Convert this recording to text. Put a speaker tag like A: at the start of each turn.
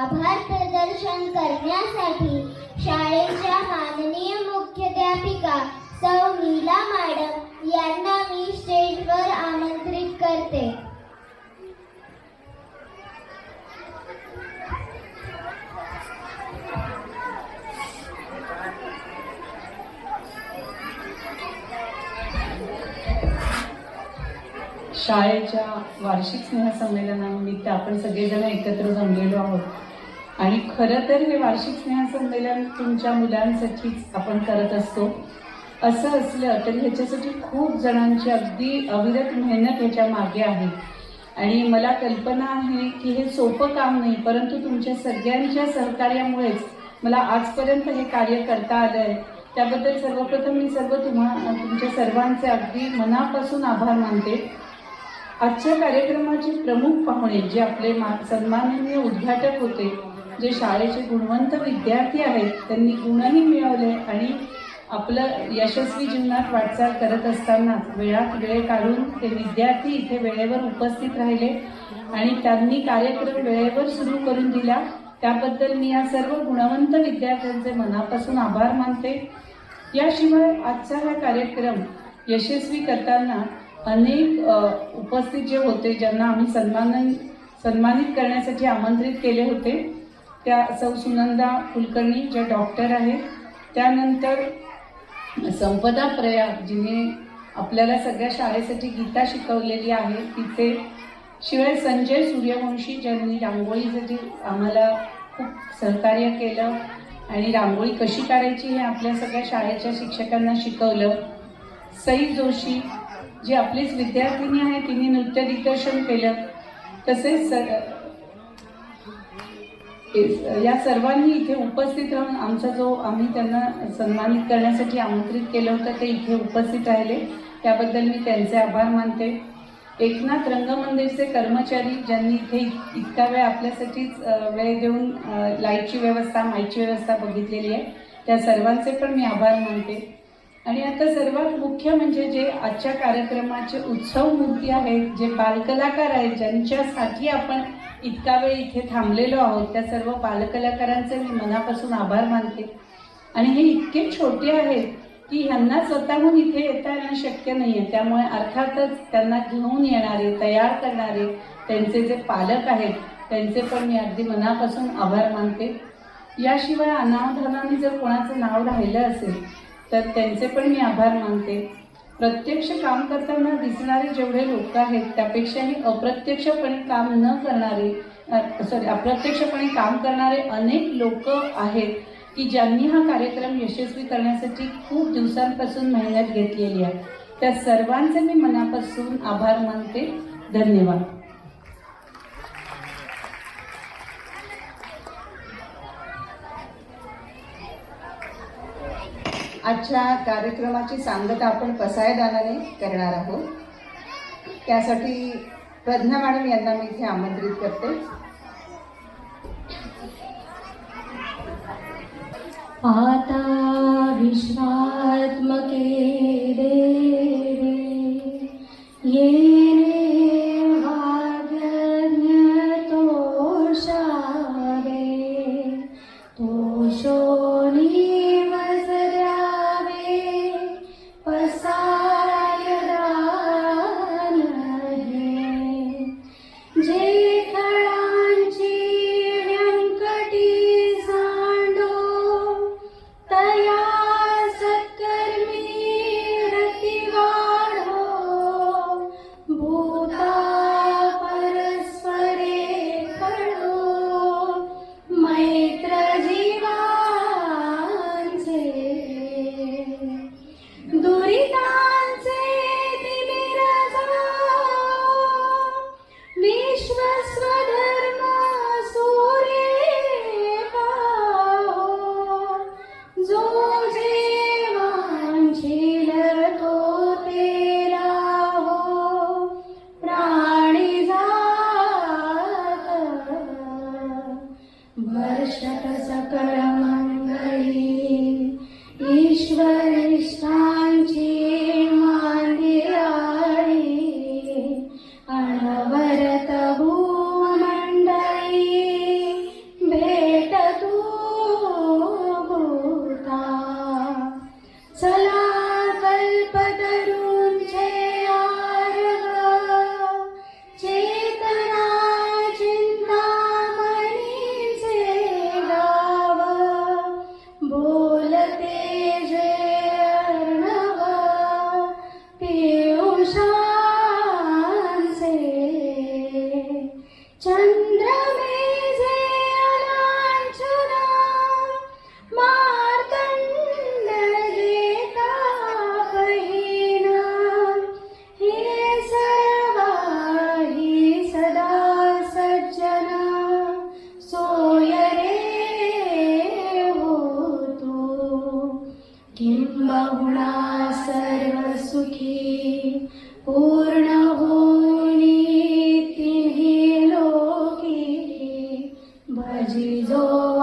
A: आभार प्रदर्शन करण्यासाठी शाळेच्या माननीय मुख्याध्यापिका सौ नीला मॅडम यांना मी स्टेजवर आमंत्रित करते.
B: शाळेच्या वार्षिक स्नेहसंमेलनानिमित्त आपण सगळेजण एकत्र जमलेलो आहोत. आणि खरं तर हे वार्षिक स्नेहसंमेलन तुमच्या मुलांसाठीच आपण करत असतो. असं असलं तरी ह्याच्यासाठी खूप जणांची अगदी अविरत मेहनत ह्याच्या मागे आहे. आणि मला कल्पना आहे की हे सोपं काम नाही परंतु तुमच्या सगळ्यांच्या सहकार्यामुळेच मला आजपर्यंत हे कार्य करता आलं आहे त्याबद्दल सर्वप्रथम मी सर्व तुम्हा तुमच्या सर्वांचे अगदी मनापासून आभार मानते. आजच्या कार्यक्रमाचे प्रमुख पाहुणे जे आपले मा सन्माननीय उद्घाटक होते जे शाळेचे गुणवंत विद्यार्थी आहेत त्यांनी गुणही मिळवले आणि आपलं यशस्वी जीवनात वाटचाल करत असताना वेळात वेळ काढून ते विद्यार्थी इथे वेळेवर उपस्थित राहिले आणि त्यांनी कार्यक्रम वेळेवर सुरू करून दिला. त्याबद्दल मी या सर्व गुणवंत विद्यार्थ्यांचे मनापासून आभार मानते. याशिवाय आजचा हा कार्यक्रम यशस्वी करताना अनेक उपस्थित जे होते ज्यांना आम्ही सन्मान सन्मानित करण्यासाठी आमंत्रित केले होते त्या सौ सुनंदा कुलकर्णी ज्या डॉक्टर आहेत त्यानंतर संपदा प्रयाग जिने आपल्याला सगळ्या शाळेसाठी गीता शिकवलेली आहे तिथे शिवाय संजय सूर्यवंशी ज्यांनी रांगोळीसाठी आम्हाला खूप सहकार्य केलं आणि रांगोळी कशी काढायची हे आपल्या सगळ्या शाळेच्या शिक्षकांना शिकवलं सई जोशी जी आपलीच विद्यार्थिनी आहे तिने नृत्य दिग्दर्शन केलं तसेच सर या सर्वांनी इथे उपस्थित राहून आमचा जो आम्ही त्यांना सन्मानित करण्यासाठी आमंत्रित केलं होतं ते इथे उपस्थित राहिले. त्याबद्दल मी त्यांचे आभार मानते. एकनाथ रंगमंदिरचे कर्मचारी ज्यांनी इथे इतका वेळ आपल्यासाठीच वेळ देऊन लाईटची व्यवस्था माईची व्यवस्था बघितलेली आहे त्या सर्वांचे पण मी आभार मानते. आणि आता सर्वात मुख्य म्हणजे जे आजच्या कार्यक्रमाचे उत्सव मूर्ती आहेत जे बालकलाकार आहेत ज्यांच्यासाठी आपण इतका वेळ इथे थांबलेलो आहोत त्या सर्व बालकलाकारांचे मी मनापासून आभार मानते. आणि हे इतके छोटे आहेत की ह्यांना स्वतःहून इथे येता येणं शक्य नाही आहे त्यामुळे अर्थातच त्यांना घेऊन येणारे तयार करणारे त्यांचे जे पालक आहेत त्यांचे पण मी अगदी मनापासून आभार मानते. याशिवाय अनावधानाने जर कोणाचं नाव राहिलं असेल तर त्यांचे पण मी आभार मानते. प्रत्यक्ष काम करताना दिसणारे जेवढे लोक आहेत त्यापेक्षाही अप्रत्यक्षपणे काम न करणारे सॉरी अप्रत्यक्षपणे काम करणारे अनेक लोक आहेत की ज्यांनी हा कार्यक्रम यशस्वी करण्यासाठी खूप दिवसांपासून मेहनत घेतलेली आहे. त्या सर्वांचे मी मनापासून आभार मानते. धन्यवाद.
C: आजच्या कार्यक्रमाची सांगता आपण पसायदानाने करणार आहोत. त्यासाठी प्रज्ञा मॅडम यांना मी इथे आमंत्रित करते.
D: पाहता विश्वात्मके 还记得